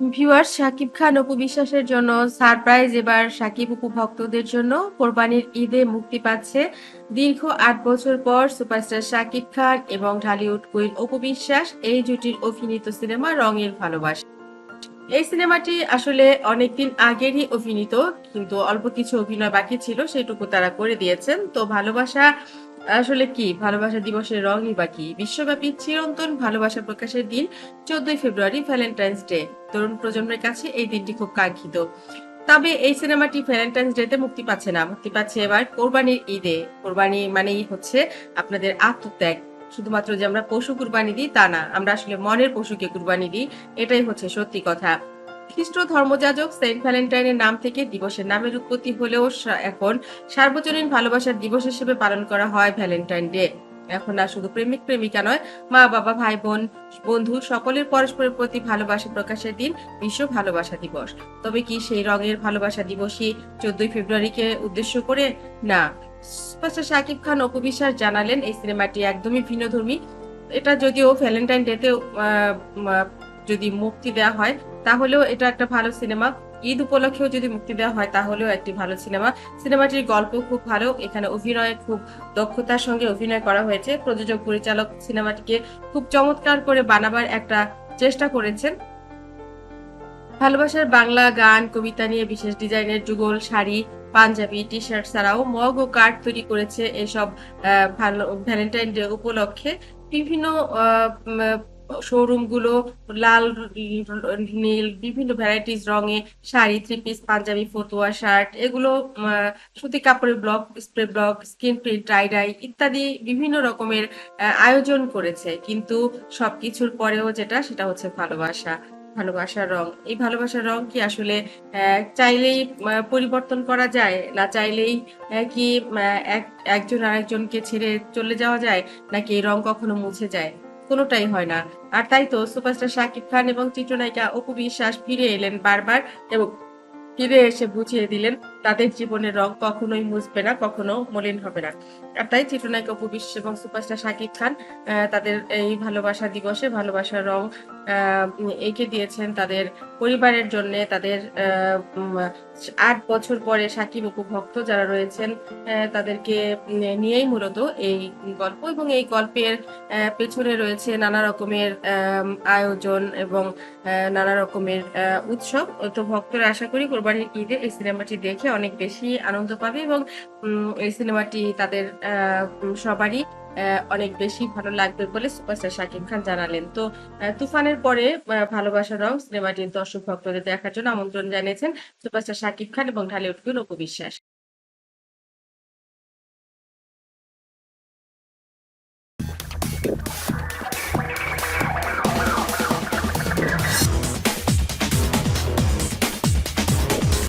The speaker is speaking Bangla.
ভিউয়ার্স, শাকিব খান অপু বিশ্বাসের জন্য সারপ্রাইজ। এবার শাকিব অপু ভক্তদের জন্য কোরবানির ঈদে মুক্তি পাচ্ছে দীর্ঘ আট বছর পর সুপারস্টার শাকিব খান এবং ঢালিউড কুইন অপু বিশ্বাস। এই জুটির অভিনীত সিনেমা রঙের ভালোবাসা। এই সিনেমাটি আসলে অনেকদিন আগেরই অভিনীত, কিন্তু অল্প কিছু অভিনয় বাকি ছিল, সেটুকু তারা করে দিয়েছেন। তো ভালোবাসা আসলে কি ভালোবাসা দিবসের রঙই বাকি বিশ্বব্যাপী চিরন্তন ভালোবাসা প্রকাশের দিন, চোদ্দই ফেব্রুয়ারি ভ্যালেন্টাইন্স ডে তরুণ প্রজন্মের কাছে এই দিনটি খুব কাঙ্ক্ষিত। তবে এই সিনেমাটি ভ্যালেন্টাইন্স ডে তে মুক্তি পাচ্ছে না। মুক্তি পাচ্ছে এবার কোরবানির ঈদে। কোরবানি মানেই হচ্ছে আপনাদের আত্মত্যাগ। শুধুমাত্র যে আমরা পশু কুরবানি দিই তা না, আমরা আসলে মনের পশুকে কুরবানি দিই। এটাই হচ্ছে সত্যি কথা। খ্রিস্ট ধর্মযাজক সেন্ট ভ্যালেন্টাইনের নাম থেকে দিবসের নামের উৎপত্তি হলেও এখন সার্বজনীন ভালোবাসার দিবস হিসেবে পালন করা হয় ভ্যালেন্টাইন ডে। এখন আর শুধু প্রেমিক প্রেমিকা নয়, মা, বাবা, ভাই, বোন, বন্ধু, সকলের পরস্পরের প্রতি ভালোবাসা প্রকাশের দিন বিশ্ব ভালোবাসা দিবস। তবে কি সেই রঙের ভালোবাসা দিবসই চোদ্দই ফেব্রুয়ারিকে উদ্দেশ্য করে? না। সুপারস্টার শাকিব খান অপবিশ্বাস জানালেন, এই সিনেমাটি একদমই ভিন্নধর্মী। এটা যদিও ভ্যালেন্টাইন ডেতে যদি মুক্তি দেওয়া হয়, তাহলেও এটা একটা ভালো সিনেমা। ঈদ উপলক্ষেও যদি মুক্তি দেওয়া হয়, তাহলেও একটি ভালো সিনেমা। সিনেমাটির গল্প খুব ভালো, এখানে অভিনয় খুব দক্ষতার সঙ্গে অভিনয় করা হয়েছে। প্রযোজক, পরিচালক সিনেমাটিকে খুব চমৎকার করে বানাবার একটা চেষ্টা করেছেন। ভালোবাসার বাংলা গান, কবিতা নিয়ে বিশেষ ডিজাইনের যুগল শাড়ি, পাঞ্জাবি টি শার্ট ছাড়াও মগ ও কার্ড তৈরি করেছে এসব ভ্যালেন্টাইন ডে উপলক্ষে। বিভিন্ন শোরুমগুলো লাল, নীল, বিভিন্ন ভ্যারাইটিস রঙে শাড়ি থ্রি পিস পাঞ্জাবি, ফতুয়া শার্ট এগুলো সুতি কাপড়ের block spray block screen print tie dye ইত্যাদি বিভিন্ন রকমের আয়োজন করেছে। কিন্তু সবকিছুর পরেও যেটা, সেটা হচ্ছে ভালোবাসা, ভালোবাসার রং। এই ভালোবাসার রং কি আসলে চাইলেই পরিবর্তন করা যায়? না চাইলেই কি এক, একজন আরেকজনকে ছেড়ে চলে যাওয়া যায়? নাকি এই রং কখনো মুছে যায়? কোনোটাই হয় না। আর তাই তো সুপারস্টার শাকিব খান এবং চিত্রনায়িকা অপু বিশ্বাস ফিরে এলেন বারবার এবং ফিরে এসে বুঝিয়ে দিলেন, তাদের জীবনের রং কখনোই মুছবে না, কখনো মলিন হবে না। আর তাই চিত্রনায়িকা অপু বিশ্বাস এবং সুপারস্টার শাকিব খান তাদের এই ভালোবাসা দিবসে ভালোবাসার রং এঁকে দিয়েছেন তাদের পরিবারের জন্য, তাদের আট বছর পরে সাকিব অপু ভক্ত যারা রয়েছেন তাদেরকে নিয়েই মূলত এই গল্প এবং এই গল্পের পেছনে রয়েছে নানা রকমের আয়োজন এবং নানা রকমের উৎসব। তো ভক্তরা আশা করি কোরবানির ঈদে এই সিনেমাটি দেখে অনেক বেশি আনন্দ পাবে এবং এই সিনেমাটি তাদের সবারই অনেক বেশি ভালো লাগবে বলে সুপারস্টার শাকিব খান জানালেন। তো তুফানের পরে আহ, ভালোবাসার রং সিনেমাটির দর্শক ভক্তদের দেখার জন্য আমন্ত্রণ জানিয়েছেন সুপারস্টার শাকিব খান এবং ঢালিউড অপু বিশ্বাস